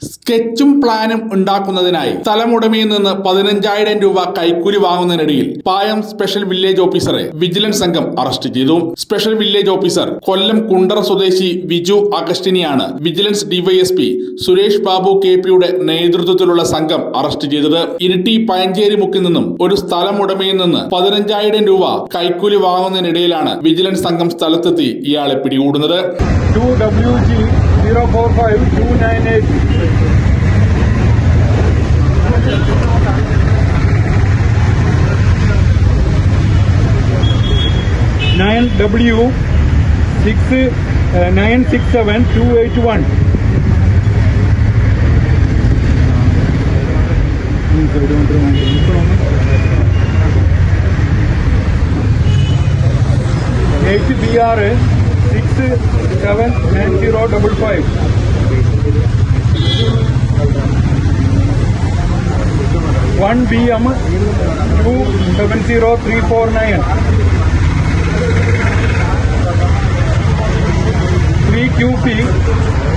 സ്കെച്ചും പ്ലാനും ഉണ്ടാക്കുന്നതിനായി സ്ഥലമുടമയിൽ നിന്ന് പതിനഞ്ചായിരം രൂപ കൈക്കൂലി വാങ്ങുന്നതിനിടയിൽ പായം സ്പെഷ്യൽ വില്ലേജ് ഓഫീസറെ വിജിലൻസ് സംഘം അറസ്റ്റ് ചെയ്തു. Special village officer Kollam Kundara സ്വദേശി Viju അഗസ്റ്റിനിയാണ് vigilance DySP Suresh Babu K പിയുടെ നേതൃത്വത്തിലുള്ള സംഘം അറസ്റ്റ് ചെയ്തത്. ഇരിട്ടി പയഞ്ചേരി മുക്കിൽ നിന്നും ഒരു സ്ഥലമുടമയിൽ നിന്ന് പതിനഞ്ചായിരം രൂപ കൈക്കൂലി വാങ്ങുന്നതിനിടയിലാണ് വിജിലൻസ് സംഘം സ്ഥലത്തെത്തി ഇയാളെ പിടികൂടുന്നത്. 2WG 045298. Nine W six uh, nine six seven two eight one. Eight BR six. One BM two seven zero three four nine. Three QP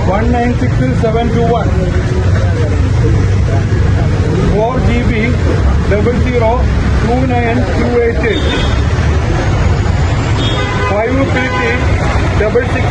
one nine six seven two one. Four GB double zero two nine two eight eight. Five fifty double six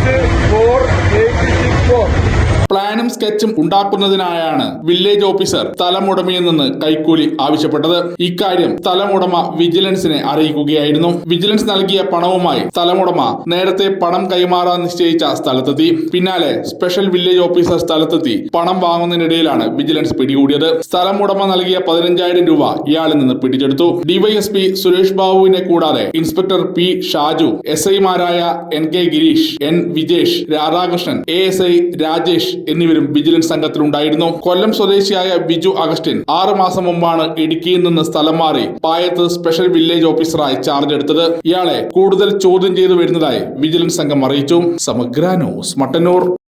four eight six four. പ്ലാനും സ്കെച്ചും ഉണ്ടാക്കുന്നതിനായാണ് village officer സ്ഥലമുടമയിൽ നിന്ന് കൈക്കൂലി ആവശ്യപ്പെട്ടത്. ഇക്കാര്യം സ്ഥലമുടമ വിജിലൻസിനെ അറിയിക്കുകയായിരുന്നു. Vigilance നൽകിയ പണവുമായി സ്ഥലമുടമ നേരത്തെ പണം കൈമാറാൻ നിശ്ചയിച്ച സ്ഥലത്തെത്തി. പിന്നാലെ സ്പെഷ്യൽ വില്ലേജ് ഓഫീസർ സ്ഥലത്തെത്തി പണം വാങ്ങുന്നതിനിടയിലാണ് വിജിലൻസ് പിടികൂടിയത്. സ്ഥലമുടമ നൽകിയ പതിനഞ്ചായിരം രൂപ ഇയാളിൽ നിന്ന് പിടിച്ചെടുത്തു. ഡിവൈഎസ്പി സുരേഷ് ബാബുവിനെ കൂടാതെ ഇൻസ്പെക്ടർ പി ഷാജു എസ് ഐമാരായ N K Girish N Vijesh Radhakrishnan A S I Rajesh എന്നിവരും വിജിലൻസ് സംഘത്തിലുണ്ടായിരുന്നു. കൊല്ലം സ്വദേശിയായ ബിജു അഗസ്റ്റിൻ ആറ് മാസം മുമ്പാണ് ഇടുക്കിയിൽ നിന്ന് സ്ഥലം മാറി പായത്ത് സ്പെഷ്യൽ വില്ലേജ് ഓഫീസറായി ചാർജ് എടുത്തത്. ഇയാളെ കൂടുതൽ ചോദ്യം ചെയ്തു വരുന്നതായി വിജിലൻസ് സംഘം അറിയിച്ചു. സമഗ്ര ന്യൂസ് മട്ടന്നൂർ.